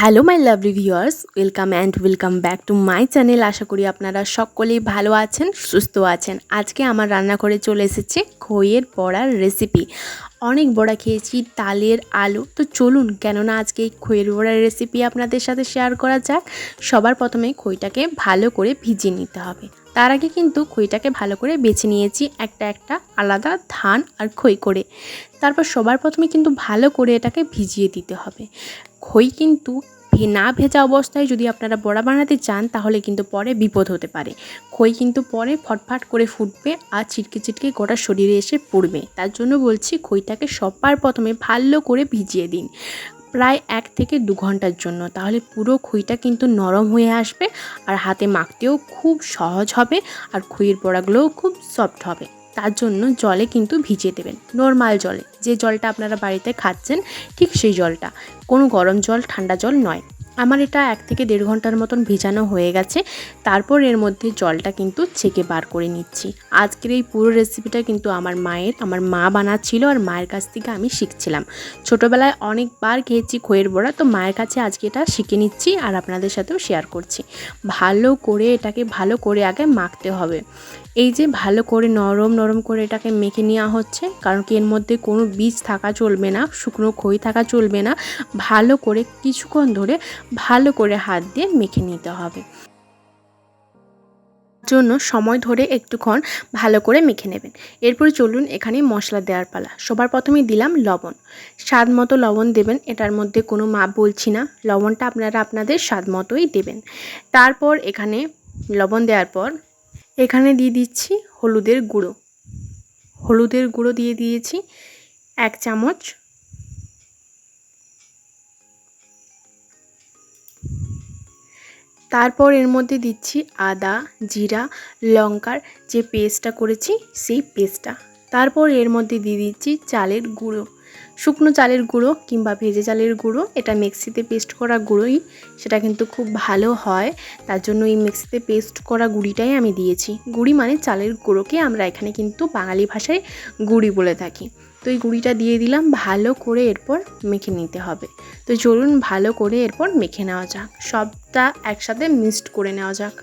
Hello my lovely viewers welcome and welcome back to my channel আশা করি আপনারা সকলেই ভালো আছেন, সুস্থ আছেন। আজকে আমার রান্না করে চলে এসেছে খইয়ের বড়ার রেসিপি অনেক বড়া খেয়েছি, তালের আলু। তো চলুন, কেননা আজকে এই খইয়ের বড়ার রেসিপি আপনাদের সাথে শেয়ার করা যাক। সবার প্রথমে খইটাকে ভালো করে ভিজিয়ে নিতে হবে। তার আগে কিন্তু খইটাকে ভালো করে বেছে নিয়েছি একটা একটা আলাদা ধান আর খই করে। তারপর সবার প্রথমে কিন্তু ভালো করে এটাকে ভিজিয়ে দিতে হবে। খই কিন্তু না ভেজা অবস্থায় যদি আপনারা বড়া বানাতে চান, তাহলে কিন্তু পরে বিপদ হতে পারে। খই কিন্তু পরে ফটফট করে ফুটবে আর ছিটকে ছিটকে গোটা শরীরে এসে পড়বে। তার জন্য বলছি খইটাকে সবার প্রথমে ভালো করে ভিজিয়ে দিন। প্রায় এক থেকে দু ঘণ্টার জন্য। তাহলে পুরো খইটা কিন্তু নরম হয়ে আসবে আর হাতে মাখতেও খুব সহজ হবে আর খইয়ের বড়াগুলোও খুব সফট হবে। তার জন্য জলে কিন্তু ভিজিয়ে দেবেন নর্মাল জলে। যে জলটা আপনারা বাড়িতে খাচ্ছেন, ঠিক সেই জলটা। কোনো গরম জল, ঠান্ডা জল নয়। আমার এটা এক থেকে দেড় ঘণ্টার মতন ভিজানো হয়ে গেছে। তারপর এর মধ্যে জলটা কিন্তু ছেঁকে বার করে নিচ্ছি। আজকের এই পুরো রেসিপিটা কিন্তু আমার মায়ের, আমার মা বানাচ্ছিল আর মায়ের কাছ থেকে আমি শিখছিলাম। ছোটোবেলায় অনেকবার খেয়েছি খইয়ের বড়া, তো মায়ের কাছে আজকে এটা শিখে নিচ্ছি আর আপনাদের সাথেও শেয়ার করছি। ভালো করে এটাকে ভালো করে আগে মাখতে হবে। এই যে ভালো করে নরম নরম করে এটাকে মেখে নেওয়া হচ্ছে, কারণ কি এর মধ্যে কোনো বীজ থাকা চলবে না, শুকনো খই থাকা চলবে না। ভালো করে কিছুক্ষণ ধরে ভালো করে হাত দিয়ে মেখে নিতে হবে। জন্য সময় ধরে একটুক্ষণ ভালো করে মেখে নেবেন। এরপরে চলুন এখানে মশলা দেওয়ার পালা। সবার প্রথমেই দিলাম লবণ। স্বাদ মতো লবণ দেবেন, এটার মধ্যে কোনো মাপ বলছি না। লবণটা আপনারা আপনাদের স্বাদ মতোই দেবেন। তারপর এখানে লবণ দেওয়ার পর এখানে দিয়ে দিচ্ছি হলুদের গুঁড়ো। হলুদের গুঁড়ো দিয়ে দিয়েছি এক চামচ। তারপর এর মধ্যে দিচ্ছি আদা, জিরা, লঙ্কার যে পেস্টটা করেছি সেই পেস্টটা। তারপর এর মধ্যে দিয়ে দিচ্ছি চালের গুঁড়ো। শুকনো চালের গুঁড়ো কিংবা ভেজে চালের গুঁড়ো, এটা মিক্সিতে পেস্ট করা গুঁড়োই, সেটা কিন্তু খুব ভালো হয়। তার জন্য এই মিক্সিতে পেস্ট করা গুঁড়িটাই আমি দিয়েছি। গুঁড়ি মানে চালের গুঁড়োকে আমরা এখানে কিন্তু বাঙালি ভাষায় গুঁড়ি বলে থাকি। তো এই গুঁড়িটা দিয়ে দিলাম, ভালো করে এরপর মেখে নিতে হবে। তো চলুন ভালো করে এরপর মেখে নেওয়া যাক। সবটা একসাথে মিক্সড করে নেওয়া যাক।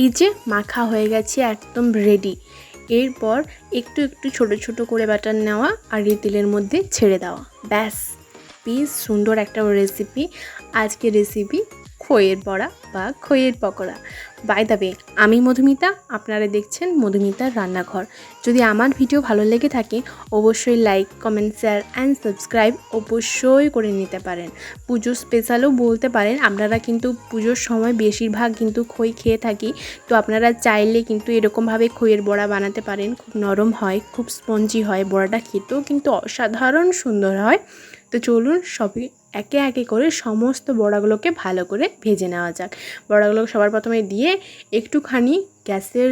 এই যে মাখা হয়ে গেছে, একদম রেডি এরপর একটু একটু ছোট ছোট করে বাটার নেওয়া আর এই তেলের মধ্যে ছেড়ে দেওয়া। ব্যাস, বেশ সুন্দর একটা রেসিপি আজকে রেসিপি খইয়ের বড়া বা খইয়ের পকোড়া। বাই দ্য ওয়ে আমি মধুমিতা, আপনারা দেখছেন মধুমিতার রান্নাঘর। যদি আমার ভিডিও ভালো লেগে থাকে, অবশ্যই like comment share and subscribe অবশ্যই করে নিতে পারেন। পুজো স্পেশালও বলতে পারেন, আপনারা কিন্তু পুজোর সময় বেশিরভাগ কিন্তু খই খেয়ে থাকি, তো আপনারা চাইলে কিন্তু এরকমভাবে খইয়ের বড়া বানাতে পারেন। খুব নরম হয়, খুব স্পঞ্জি হয়, বড়াটা খেতেও কিন্তু অসাধারণ সুন্দর হয়। তো চলুন সবই একে একে করে সমস্ত বড়াগুলোকে ভালো করে ভেজে নেওয়া যাক। বড়াগুলো সবার প্রথমে দিয়ে একটুখানি গ্যাসের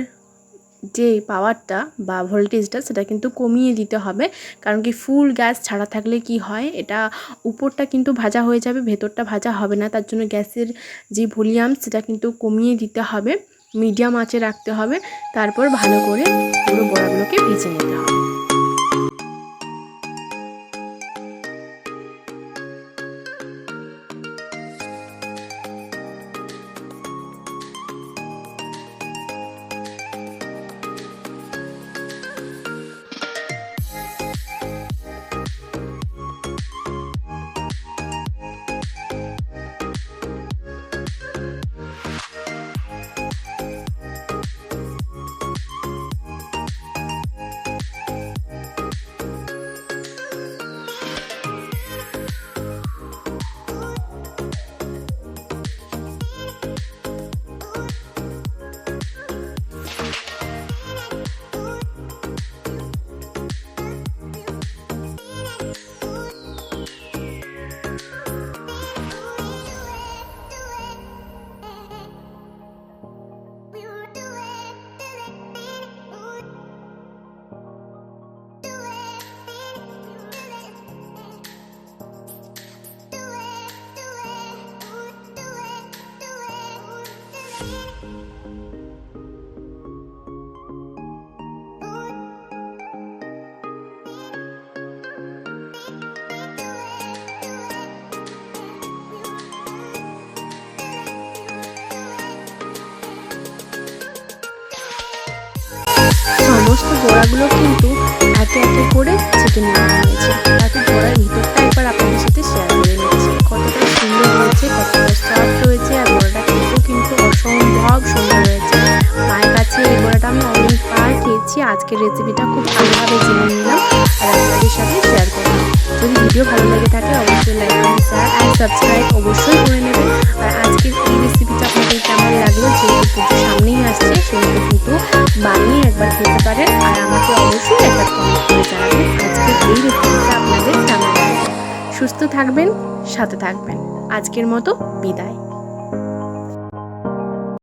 যে পাওয়ারটা বা ভোল্টেজটা সেটা কিন্তু কমিয়ে দিতে হবে। কারণ কি ফুল গ্যাস ছাড়া থাকলে কি হয়? এটা উপরটা কিন্তু ভাজা হয়ে যাবে, ভেতরটা ভাজা হবে না। তার জন্য গ্যাসের যে ভলিউম সেটা কিন্তু কমিয়ে দিতে হবে। মিডিয়াম আঁচে রাখতে হবে। তারপর ভালো করে পুরো বড়াগুলোকে ভেজে নিতে হবে। সমস্ত বড়াগুলো কিন্তু একে একে করে চেটে নেওয়া হয়েছে তাতে বড়ার ভিতরটা একবার আপনাদের সাথে শেয়ার করে নিচ্ছি। কতটা সুন্দর হয়েছে, কতটা অসম্ভব সুন্দর হয়েছে। মায়ের কাছে এই বড়াটা আমি অনেকবার খেয়েছি। আজকের রেসিপিটা খুব ভালোভাবে জেনে নিলাম আর আপনাদের সাথে শেয়ার করলাম। যদি ভিডিও ভালো লেগে থাকে, অবশ্যই like comment share and subscribe অবশ্যই করে নেবেন। আর আজকের এই রেসিপিটা আপনাদের কেমন লাগল, যেহেতু পুজো সামনেই আসছে, সেহেতু কিন্তু বানিয়ে একবার খেতে পারেন। আর আমাকে অবশ্যই একবার কমেন্ট করে জানাবেন আজকের এই রেসিপিটা আপনাদের কেমন লাগল। সুস্থ থাকবেন, সাথে থাকবেন। আজকের মতো বিদায়।